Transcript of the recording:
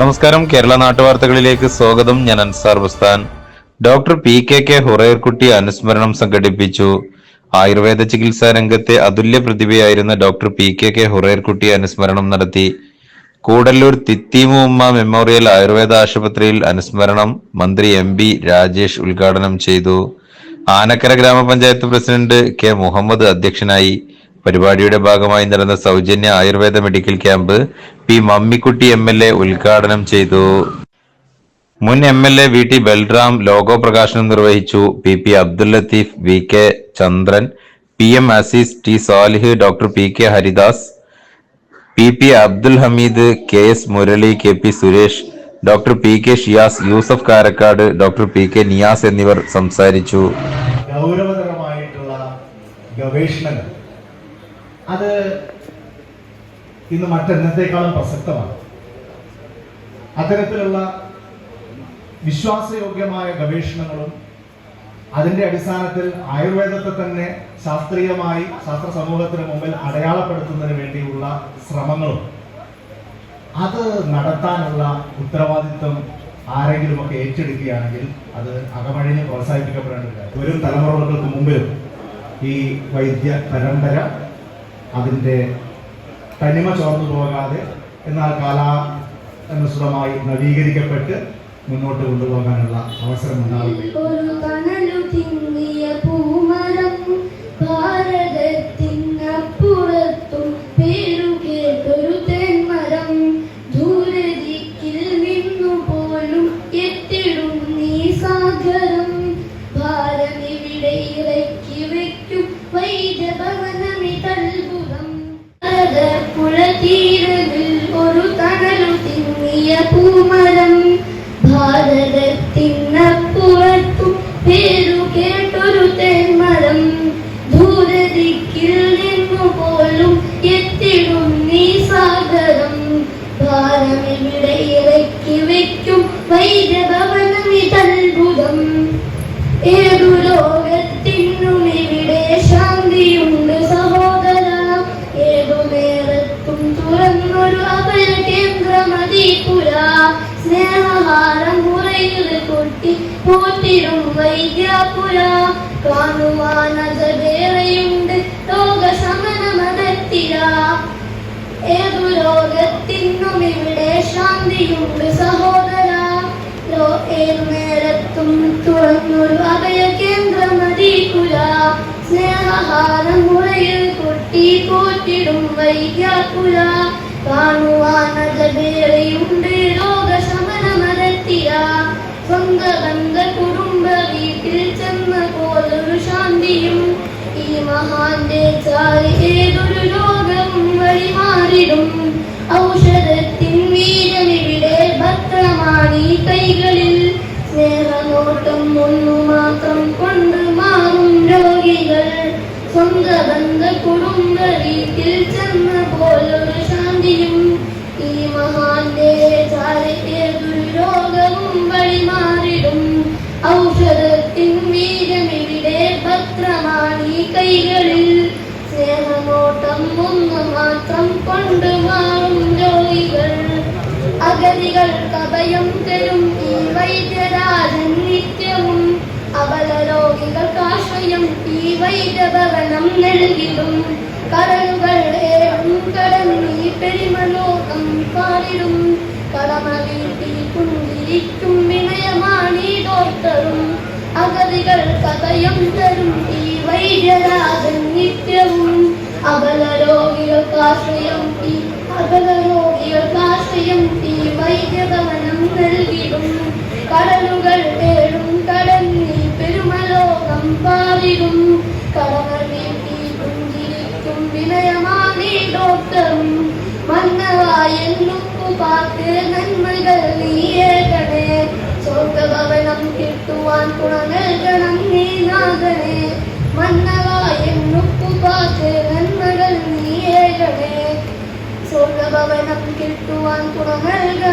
നമസ്കാരം. കേരള നാട്ടുവാർത്തകളിലേക്ക് സ്വാഗതം. ഞാൻ Ansar Bustan. Doctor P K K Hurairkutty അനുസ്മരണം സംഘടിപ്പിച്ചു. ആയുർവേദ ചികിത്സാ രംഗത്തെ അതുല്യ പ്രതിഭയായിരുന്ന doctor P K K Hurairkutty അനുസ്മരണം നടത്തി. കൂടല്ലൂർ തിത്തിമൂമ്മ മെമ്മോറിയൽ ആയുർവേദ ആശുപത്രിയിൽ അനുസ്മരണം മന്ത്രി എം ബി രാജേഷ് ഉദ്ഘാടനം ചെയ്തു. ആനക്കര ഗ്രാമപഞ്ചായത്ത് പ്രസിഡന്റ് കെ മുഹമ്മദ് അധ്യക്ഷനായി. പരിപാടിയുടെ ഭാഗമായി നടന്ന സൗജന്യ Ayurveda medical camp P Mammikutty M L A ഉദ്ഘാടനം ചെയ്തു. മുൻ M L A V T Balram logo പ്രകാശനം നിർവഹിച്ചു. P P Abdul Latheef V K Chandran P M Azeez T Salih doctor P K Haridas P P Abdul Hameed K S Murali K P Suresh doctor P K Shiyas Yusuf Karakkad doctor P K Niyas എന്നിവർ സംസാരിച്ചു. ഗൗരവതരമായിട്ടുള്ള ഗവേഷണങ്ങൾ. അത് ഇന്ന് മറ്റെന്നത്തേക്കാളും പ്രസക്തമാണ്. അത്തരത്തിലുള്ള വിശ്വാസയോഗ്യമായ ഗവേഷണങ്ങളും അതിന്റെ അടിസ്ഥാനത്തിൽ ആയുർവേദത്തെ തന്നെ ശാസ്ത്രീയമായി ശാസ്ത്ര സമൂഹത്തിന് മുമ്പിൽ അടയാളപ്പെടുത്തുന്നതിന് വേണ്ടിയുള്ള ശ്രമങ്ങളും അത് നടത്താനുള്ള ഉത്തരവാദിത്വം ആരെങ്കിലുമൊക്കെ ഏറ്റെടുക്കുകയാണെങ്കിൽ അത് അകമഴിഞ്ഞ് പ്രോത്സാഹിപ്പിക്കപ്പെടേണ്ട ഒരു തലമുറകൾക്ക് മുമ്പിലും ഈ വൈദ്യ പരമ്പര അതിന്റെ തനിമ ചോർന്നു പോകാതെ എന്നാൽ കാലാനുസൃതമായി നവീകരിക്കപ്പെട്ട് മുന്നോട്ട് കൊണ്ടുപോകാനുള്ള അവസരം ഉണ്ടാവുകയും തീരവിൽ ഒരു തണലു തിങ്ങിയ പൂമരം. ഭാരതത്തിനപ്പുറത്തും പേരു കേട്ടൊരു തേന്മരം ദൂരദിക്കിൽ നിന്നു പോലും എത്തിടും നീ സാഗരം. ഭാരമിവിടെ ഇറക്കി വെക്കും വൈദ്യഭവനമിതൽപുരം കൊട്ടി പോറ്റിടും വൈദ്യാപുര. കാണുവാനതേറെയുണ്ട് മതത്തില ഏതു ലോകത്തിനും ഇവിടെ ശാന്തിയുണ്ട് സഹോദര. ഏതു നേരത്തും തുറന്നൊരു അഭയ കേന്ദ്രമതിപുര സ്നേഹഹാരം മുറയിൽ കൊട്ടി പോറ്റിടും വൈദ്യാപുര. കാണുവാനതേറെയുണ്ട് ലോകശമനമനത്തിര സ്വന്തബന്ധ കുടുംബ വീട്ടിൽ ചെന്ന പോലൊരു ശാന്തിയും ഈ മഹാന്റെ ചാരി ഏതൊരു ലോകം വഴി മാറിടും. ഔഷധത്തിൻ വീരനിവിടെ ഭദ്രമാണ് ഈ കൈകളിൽ. സ്നേഹനോട്ടം ഒന്നു മാത്രം കൊണ്ട് മാറും രോഗികൾ. സ്വന്ത ബന്ധ കുടുംബ വീട്ടിൽ ചെന്ന പോലൊരു ശാന്തിയും ഈ മഹാന്റെ ചാരി ഏതൊരു ഒന്ന് മാത്രം കൊണ്ട് മാറും രോഗികൾ അഗതികൾ കഭയം തരും ഈ വൈദ്യരാജൻ നിത്യവും. അവല രോഗികൾക്ക് ആശ്രയം ഈ വൈദ്യഭവനം നൽകിടും. ഈ പെരുമലോകം പാടിടും കടമ വീട്ടിൽ കുന്തിരിക്കും വിനയമാണീ ഡോക്ടറും. അഗതികൾ കഥയം തരും ഈ വൈദ്യരാജൻ നിത്യവും. അബല രോഗികൾക്ക് ആശ്രയം ഈ അബല രോഗികൾക്ക് ആശ്രയം ഈ വൈദ്യഭവനം നൽകിടും കടലുകൾ ഏഴും കടന്നീ പെരുമലോകം പാടിടും കടമ വീട്ടിൽ പുഞ്ചിരിക്കും നന്മകൾ നീയേകണേ. സ്വർഗഭവനം കിട്ടുവാൻ തുണ നൽകണം നീ നാഥനെ മന്നവായെന്നുപ്പു പാത്ത് നന്മകൾ നീയേകണേ സ്വർഗഭവനം കിട്ടുവാൻ തുണ നൽകണം നീ നാഥനെ